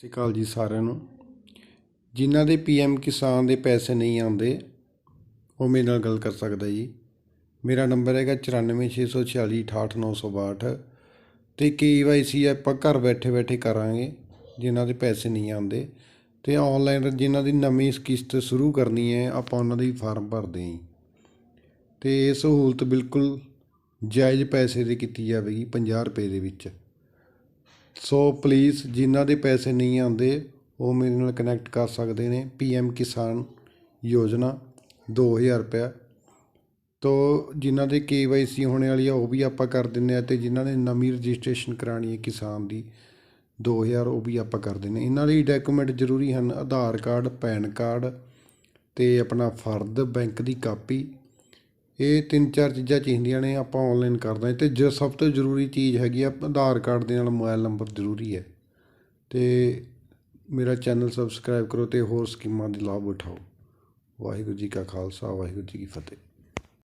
ਸਤਿ ਸ਼੍ਰੀ ਅਕਾਲ ਜੀ ਸਾਰਿਆਂ ਨੂੰ। ਜਿਨ੍ਹਾਂ ਦੇ ਪੀਐਮ ਕਿਸਾਨ ਦੇ ਪੈਸੇ ਨਹੀਂ ਆਉਂਦੇ, ਉਹ ਮੇਰੇ ਨਾਲ ਗੱਲ ਕਰ ਸਕਦਾ ਜੀ। ਮੇਰਾ ਨੰਬਰ ਹੈਗਾ 9464468962 ਤੇ ਕੇਵਾਈਸੀ ਆਪਾਂ ਘਰ ਬੈਠੇ ਬੈਠੇ ਕਰਾਂਗੇ, ਜਿਨ੍ਹਾਂ ਦੇ ਪੈਸੇ ਨਹੀਂ ਆਉਂਦੇ। ਤੇ ਆਨਲਾਈਨ ਜਿਨ੍ਹਾਂ ਦੀ ਨਵੀਂ ਕਿਸ਼ਤ ਸ਼ੁਰੂ ਕਰਨੀ ਹੈ, ਆਪਾਂ ਉਹਨਾਂ ਦੀ ਫਾਰਮ ਭਰਦੇ ਹਾਂ ਜੀ। ਤੇ ਇਹ ਸਹੂਲਤ ਬਿਲਕੁਲ ਜਾਇਜ਼ ਪੈਸੇ ਦੀ ਕੀਤੀ ਜਾਵੇਗੀ 50 ਰੁਪਏ ਦੇ ਵਿੱਚ। ਸੋ ਪਲੀਜ਼ ਜਿਨ੍ਹਾਂ ਦੇ ਪੈਸੇ ਨਹੀਂ ਆਉਂਦੇ, ਉਹ ਮੇਰੇ ਨਾਲ ਕਨੈਕਟ ਕਰ ਸਕਦੇ ਨੇ ਪੀ ਪੀਐਮ ਕਿਸਾਨ ਯੋਜਨਾ, ਦੋ ਹਜ਼ਾਰ ਰੁਪਇਆ। ਤੋ ਜਿਨ੍ਹਾਂ ਦੇ ਕੇ ਵਾਈ ਸੀ ਹੋਣੇ ਵਾਲੀ ਆ, ਉਹ ਵੀ ਆਪਾਂ ਕਰ ਦਿੰਨੇ ਆ, ਤੇ ਜਿਨ੍ਹਾਂ ਨੇ ਨਵੀਂ ਰਜਿਸਟ੍ਰੇਸ਼ਨ ਕਰਾਣੀ ਹੈ ਕਿਸਾਨ ਦੀ 2000 ਉਹ ਵੀ ਆਪਾਂ ਕਰ ਦਿੰਨੇ ਇਹਨਾਂ ਲਈ ਡਾਕੂਮੈਂਟ ਜ਼ਰੂਰੀ ਹਨ, ਆਧਾਰ ਕਾਰਡ, ਪੈਨ ਕਾਰਡ ਤੇ ਆਪਣਾ ਫਰਦ, ਬੈਂਕ ਦੀ ਕਾਪੀ ਇਹ ਤਿੰਨ ਚਾਰ ਚੀਜ਼ਾਂ ਚਾਹੀਦੀਆਂ ਨੇ, ਆਪਾਂ ਆਨਲਾਈਨ ਕਰਦਾ ਤੇ ਜੋ, ਸਭ ਤੋਂ ਜ਼ਰੂਰੀ ਚੀਜ਼ ਹੈਗੀ ਆ, ਆਧਾਰ ਕਾਰਡ ਦੇ ਨਾਲ ਮੋਬਾਈਲ ਨੰਬਰ ਜ਼ਰੂਰੀ ਹੈ। ਤੇ ਮੇਰਾ ਚੈਨਲ ਸਬਸਕ੍ਰਾਈਬ ਕਰੋ ਤੇ ਹੋਰ ਸਕੀਮਾਂ ਦੇ ਲਾਭ ਉਠਾਓ। ਵਾਹਿਗੁਰੂ ਜੀ ਕਾ ਖਾਲਸਾ, ਵਾਹਿਗੁਰੂ ਜੀ ਕੀ ਫਤਿਹ।